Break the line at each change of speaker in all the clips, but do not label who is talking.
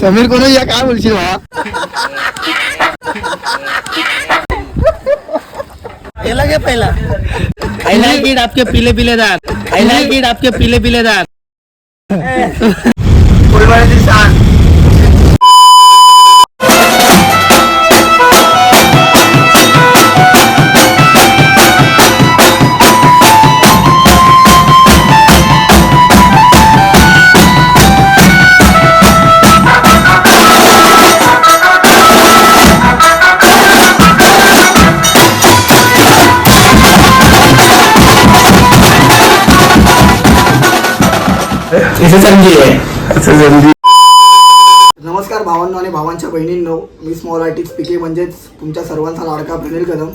समीर को नहीं काय बोलशील भावा
पहला। गे पहिला इट आपके पीले पीले दांत। आई इट आपके पीले पीले दांत।
फुलवाड्याची शान। नमस्कार भावांनो आणि भावांच्या बहिणींनो. मी स्मॉल आर्टिस्ट पिके म्हणजेच तुमच्या सर्वांचा लाडका प्रणील कदम.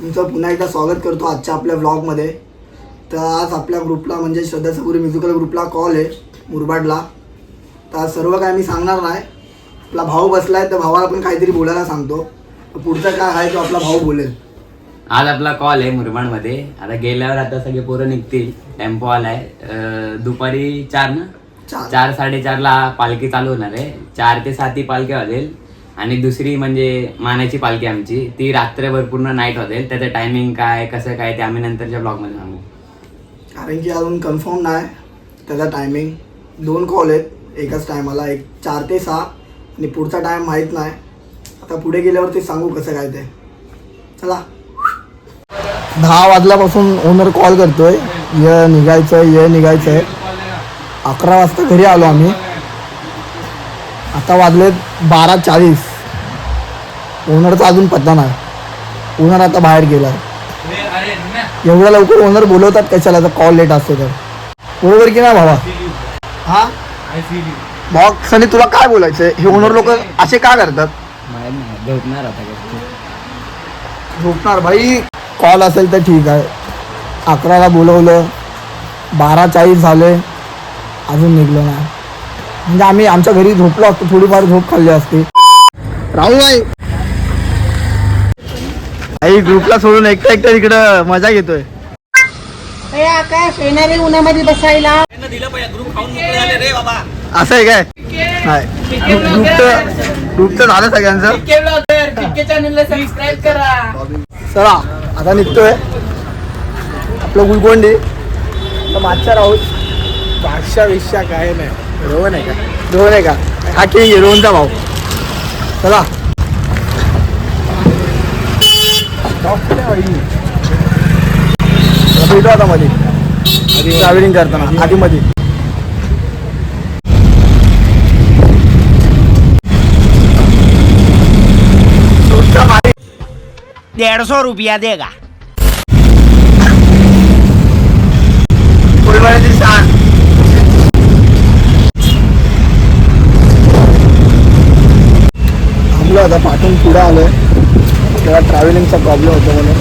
तुमचं पुन्हा एकदा स्वागत करतो आजच्या आपल्या व्लॉगमध्ये तर आज आपल्या ग्रुपला म्हणजे श्रद्धा सगुरी म्युझिकल ग्रुपला कॉल आहे मुरबाडला. तर आज सर्व काय मी सांगणार नाही. आपला भाऊ बसला आहे तर भावाला पण काहीतरी बोलायला सांगतो. तर पुढचं काय आहे तो आपला भाऊ बोलेल.
आज आपला कॉल आहे मुरबाडमध्ये आता गेल्यावर आता सगळे पोरं निघतील. टेम्पो आलाय. अं, दुपारी चार ना?
चार.
चार साडेचारला पालखी चालू होणार आहे. चार ते सात ही पालखी वाजेल. आणि दुसरी म्हणजे मानाची पालखी आमची. ती रात्रभर पूर्ण नाईट वाजेल. त्याचं टायमिंग काय कसं काय ते आम्ही नंतरच्या ब्लॉगमध्ये सांगू.
कारण की अजून कन्फर्म नाही. त्याचा टायमिंग दोन कॉल आहेत. एकाच टायमाला एक चार ते सहा. आणि पुढचा टाईम माहीत नाही. आता पुढे गेल्यावर ते सांगू कसं काय ते. चला. दहा वाजल्यापासून ओनर कॉल करतोय. ये निघायचं आहे ये निघायचं आहे अकरा वाजता घरी आलो आम्ही. आता वाजलेत बारा चाळीस. ओनरचा अजून पत्ता नाही. ओनर आता बाहेर गेला एवढ्या लवकर ओनर बोलवतात कशाला? तर कॉल लेट असतो तर. बरोबर की नाही भावा? हा? मग सनी तुला काय बोलायचंय? हे ओनर लोक असे का करतात?
आता
झोपणार भाई. कॉल असेल तर ठीक आहे. अकराला बोलवलं. बारा चाळीस झाले. अजून निघलो नाही. म्हणजे आम्ही आमच्या घरी झोपलो असतो. थोडीफार झोप खाल्ली असते. राहुल भाई. आई ग्रुपला सोडून एकटा एकटा तिकडं मजा घेतोय.
आकाश येणारे उन्हामध्ये बसायला.
असं आहे काय? नाही. ग्रुप तर ग्रुप तर झालं सगळ्यांचं. चला आता निघतोय. आपलं गुलकोंडी तर मागच्या राहून बादशा विषया काय नाही रोहन आहे का? रोहन आहे का? हा किंग आहे रोहनचा भाऊ. चला. भेटू आता मध्ये ट्रॅव्हलिंग करताना आधी मध्ये
डेढ़ सौ रुपया देगा।
थांबलो आता पाठून पुढे आलोय. त्याला ट्रॅव्हलिंगचा प्रॉब्लेम होतो म्हणून.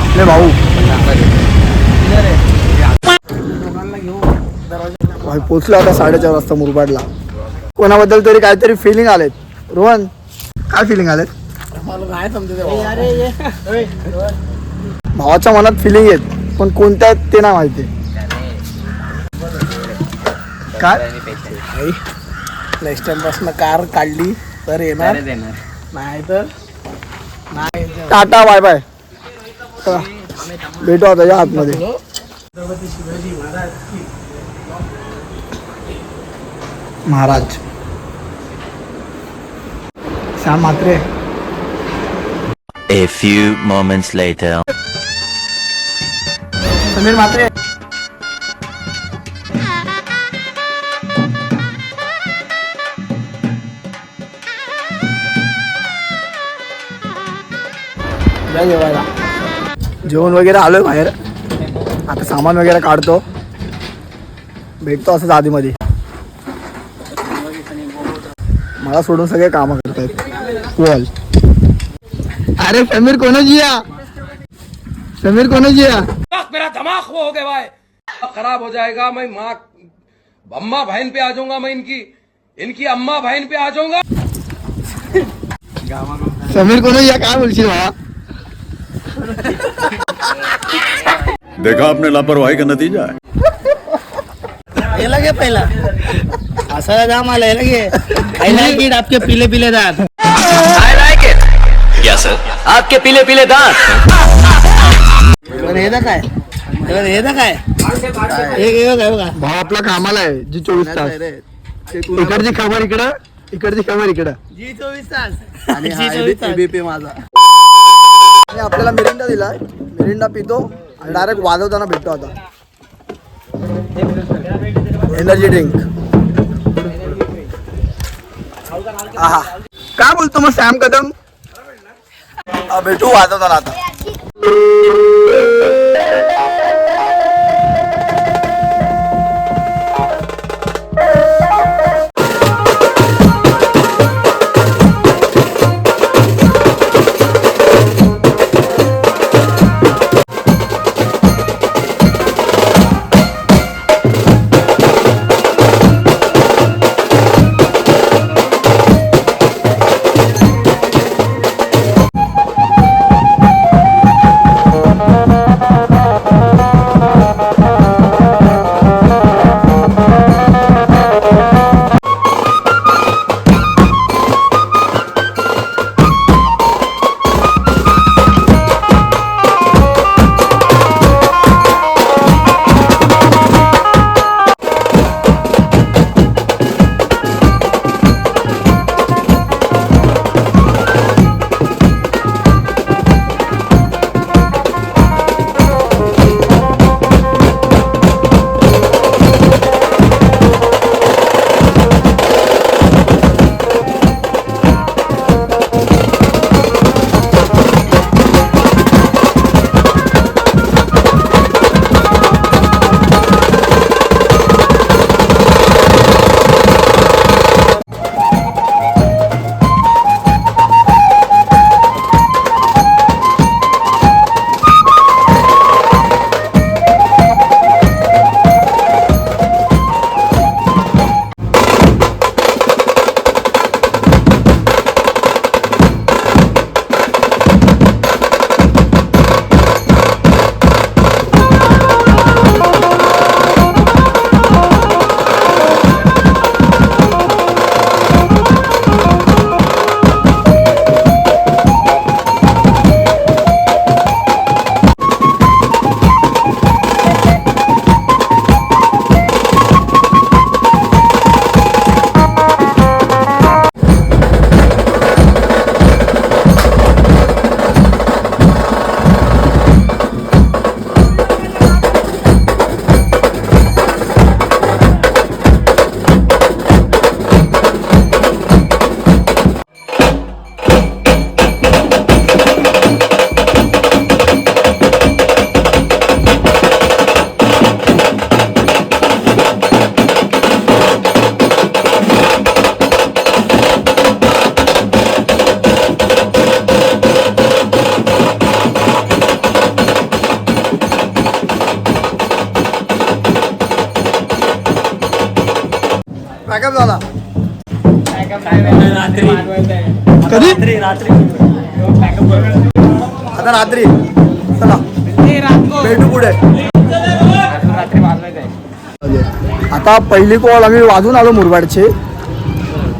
आपले भाऊ. भाई पोचलो आता साडेचार वाजता मुरबाडला. कोणाबद्दल तरी काहीतरी फिलिंग आलेत. रोहन काय फिलिंग आलेत? भावाच्या मनात फिलिंग आहेत पण कोणत्या आहेत ते नाही माहिती. काय?
नेक्स्ट टाइमपासून कार काढली तर येणार? नाही तर?
टाटा बाय बाय चला, भेटू आता या आतमध्ये. महाराज. श्याम मात्रे
A few moments later.
Sameer मात्रे या जेवायला. जेवण वगैरे आलोय बाहेर. आता सामान वगैरे काढतो. भेटतो असंच आधीमध्ये. मला सोडून सगळे कामं करतायत. वॉल. अरे समीर कोणाची जिया? समीर कोणाची जिया?
मेरा दिमाग वो हो गया भाई। खराब हो जाएगा मैं माँ अम्मा बहन पे आ जाऊँगा मैं इनकी इनकी अम्मा बहन पे आ जाऊँगा।
समीर कोणाची या काय भावा
देखा आपने लापरवाही का नतीजा है।
गेला गे पहिला। हसायला जाम आलाय ना घे आय लाईक इट आपके पिले पिले दात
आपके पीले पीले दांत।
तर हे काय हे काय
भाऊ आपला कामाला आहे जी चोवीस तास. इकडची खबर इकडं इकडची खबर इकडं.
जी चोवीस तास. आणि जी चोवीस तास.
आणि आपल्याला मिरिंडा दिलाय मिरिंडा पितो आणि डायरेक्ट वाजवताना भेटतो आता. एनर्जी ड्रिंक आहा काय बोलतो मग सॅम कदम? हा, भेटू वाजवताना आता पॅकअप झाला कधी? आता रात्री. चला. भेटू पुढे. आता पहिली कॉल आम्ही वाजून आलो मुरबाडचे.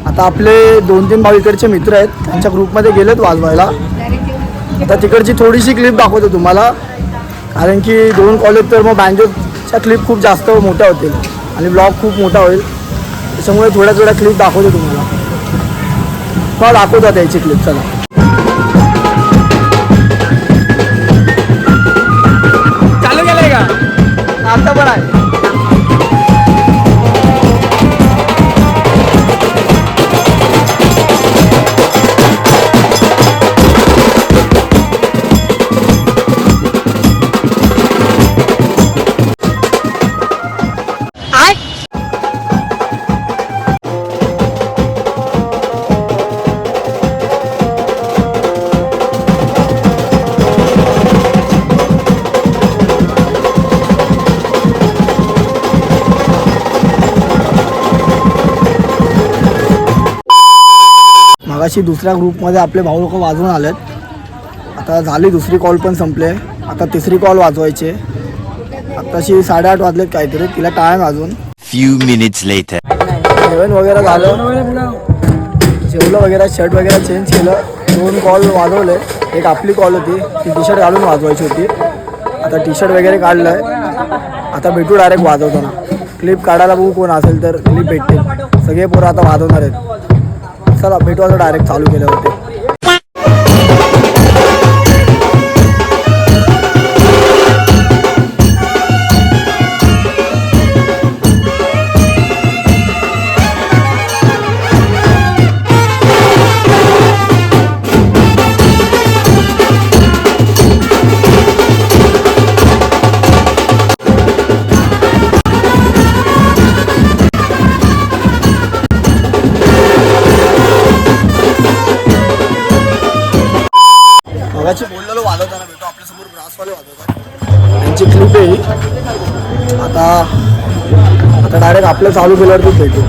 आता आपले दोन तीन भाऊ इकडचे मित्र आहेत. त्यांच्या ग्रुपमध्ये गेलेत वाजवायला. आता तिकडची थोडीशी क्लिप दाखवतो तुम्हाला. कारण की दोन कॉलेज तर मग बँजोच्या क्लिप खूप जास्त मोठ्या होतील. आणि ब्लॉग खूप मोठा होईल. त्याच्यामुळे थोड्या थोड्या क्लिप दाखवतो तुम्हाला. हा दाखवतो आता याची क्लिप चला. चालू केलंय का? आता पण आहे. मगाशी दुसऱ्या ग्रुपमध्ये आपले भाऊ लोक वाजवून आलेत. आता झाली दुसरी कॉल पण संपले. आता तिसरी कॉल वाजवायची. आताशी साडेआठ वाजलेत काहीतरी. तिला टाइम अजून.
Minutes later.
हे जेवण वगैरे झालं. जेवलं वगैरे शर्ट वगैरे चेंज केलं. दोन कॉल वाजवले. एक आपली कॉल होती. ती टी शर्ट घालून वाजवायची होती. आता टी शर्ट वगैरे काढलं आहे आता भेटू डायरेक्ट वाजवताना. क्लिप काढायला बघू कोण असेल तर. क्लिप भेटतील. सगळे पोरं आता वाजवणार आहेत. चला भेटू आता डायरेक्ट चालू केलं डायरेक्ट आपलं चालू केल्यावरती भेटू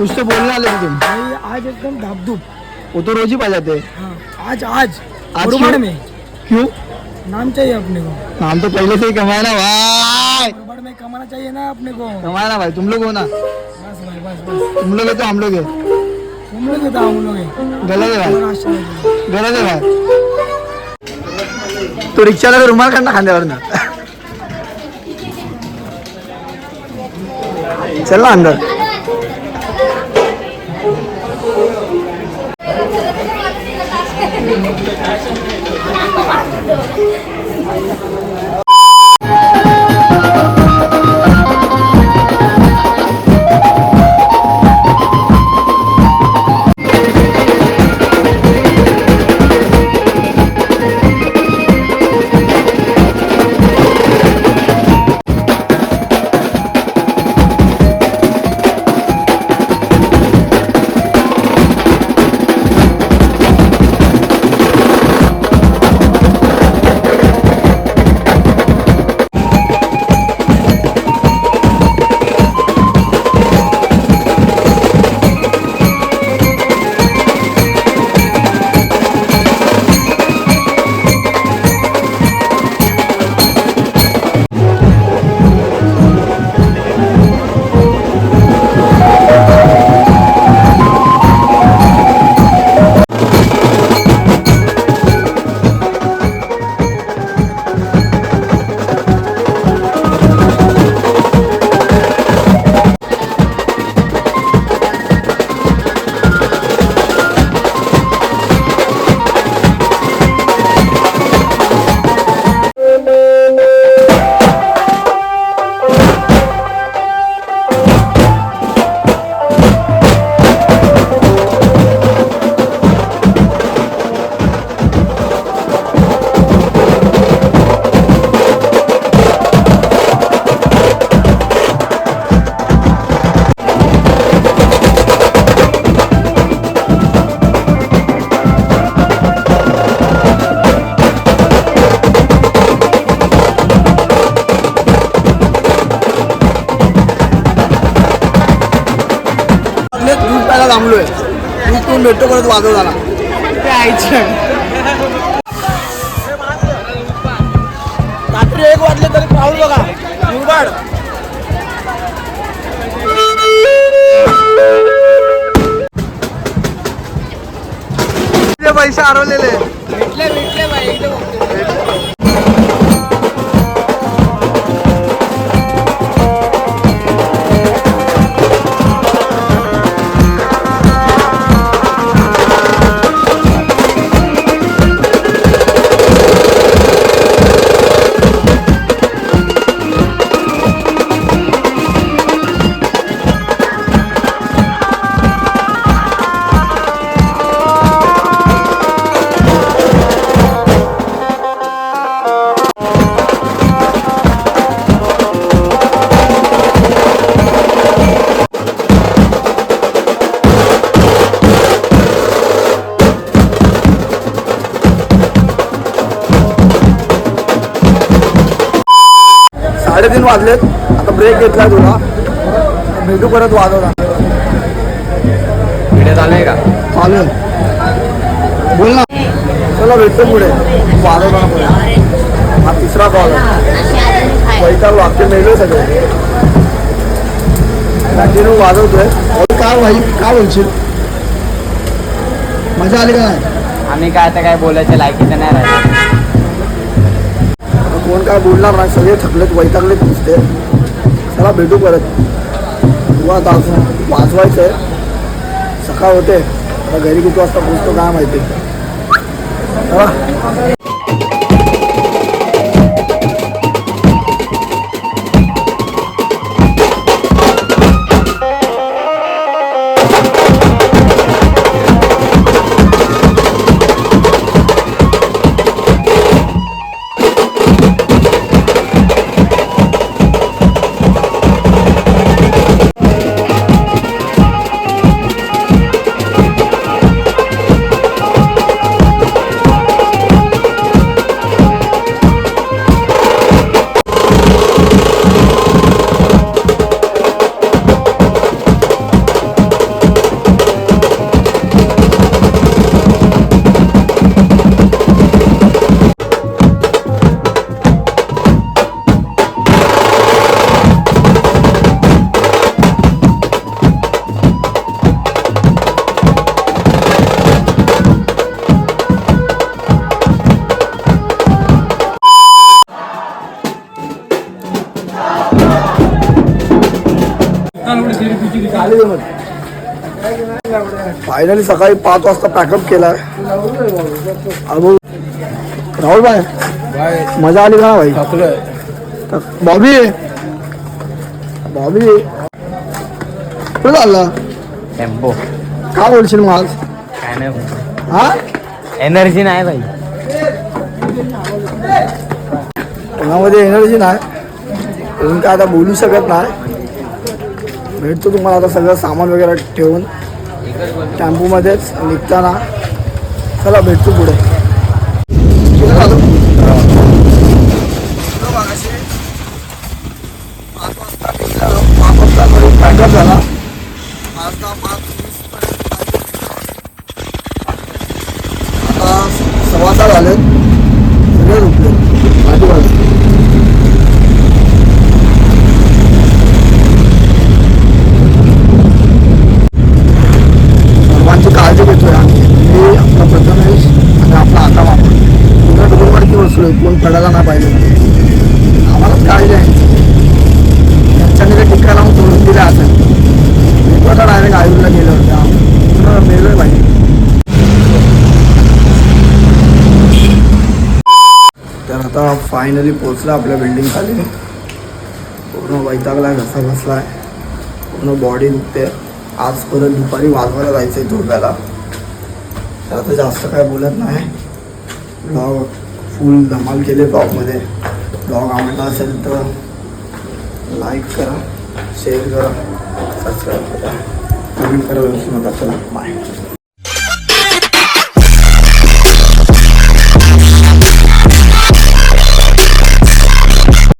नुसतं बोलणं आलं तिथून.
आज एकदम धापधूप
वो तो रोज ही बजाते
आज. आज
आज क्यों?
में.
क्यों
नाम चाहिए अपने को.
नाम तो पहले से ही कमाया ना भाई
गुरुबाण में कमाना चाहिए ना अपने को.
कमाया ना भाई तुम लोग हो ना.
बस भाई बस बस.
तुम लोग है तो हम लोग है
हम लोग ही था हम लोग ही।
गलत है भाई
है।
गलत है भाई. तो रिक्षाला रुमाल काढ ना खांद्यावर ना. चल ना अंदर. पिऊन भेटतो परत वाजवताना रात्री एक वाजले तरी पाऊल बघा. मुरबाड पैसे हरवलेले. साडेतीन वाजलेत. आता ब्रेक घेतला तुला. भेटू परत वाजवता
चालू का?
चालेल. बोल ना. चला भेटतो पुढे. वाजवताना पुढे हा तिसरा कॉल वैताग वाक्य मेलो सगळे. कंटिन्यू वाजवतोय. काय भाई? काय बोलशील? मजा आली का नाही?
आम्ही काय आता काय बोलायचं लायकीचं नाही राहिलं.
कोण काय बोलणार नाही सगळे थकलेत वैतागलेत दिसते चला भेटू परत. किंवा आता वाचवायचं वाजवायचं आहे सकाळ होते. आता घरी किती वाजता पोचतो काय माहिती. चला. फायनली सकाळी पाच वाजता पॅकअप केलाय. अबो राहुल भाई मजा आली का भाई? बॉबी बॉबी कुठं चालला?
टेम्पो.
काय बोलशील मग आज?
काय नाही
हा?
एनर्जी नाही भाई.
कोणामध्ये एनर्जी नाही. अजून काय आता बोलू शकत नाही. भेटतो तुम्हाला आता सगळं सामान वगैरे ठेवून. टेम्पोमध्येच निघताना. चला भेटतो पुढे. कुठे झालो? पाच झाला आता सव्वा झाले. सगळे झोपले. आजूबाजू सर्वांची काळजी घेतोय आम्ही मी आपला प्रथमेश आणि आपला आता मामा पुन्हा डोंगरवरती बसलोय कोण पडायला नाही पाहिजे आम्हालाच काळजी आहे त्यांच्याने ते टिका लावून सोडून दिले असेल मी पण डायरेक्ट आयुर्ला गेलो होतो मेलोय पाहिजे तर आता फायनली पोचला आपल्या बिल्डिंग खाली. पूर्ण वैतागला घसा आहे पूर्ण बॉडी दुखते. आज परत दुपारी वाजवायला जायचं आहे झोप्याला तर आता जास्त काय बोलत नाही. ब्लॉग फुल धमाल केले ब्लॉगमध्ये ब्लॉग आवडला असेल तर लाईक करा शेअर करा सबस्क्राईब करा. कमेंट करा व्यवस्थित चला बाय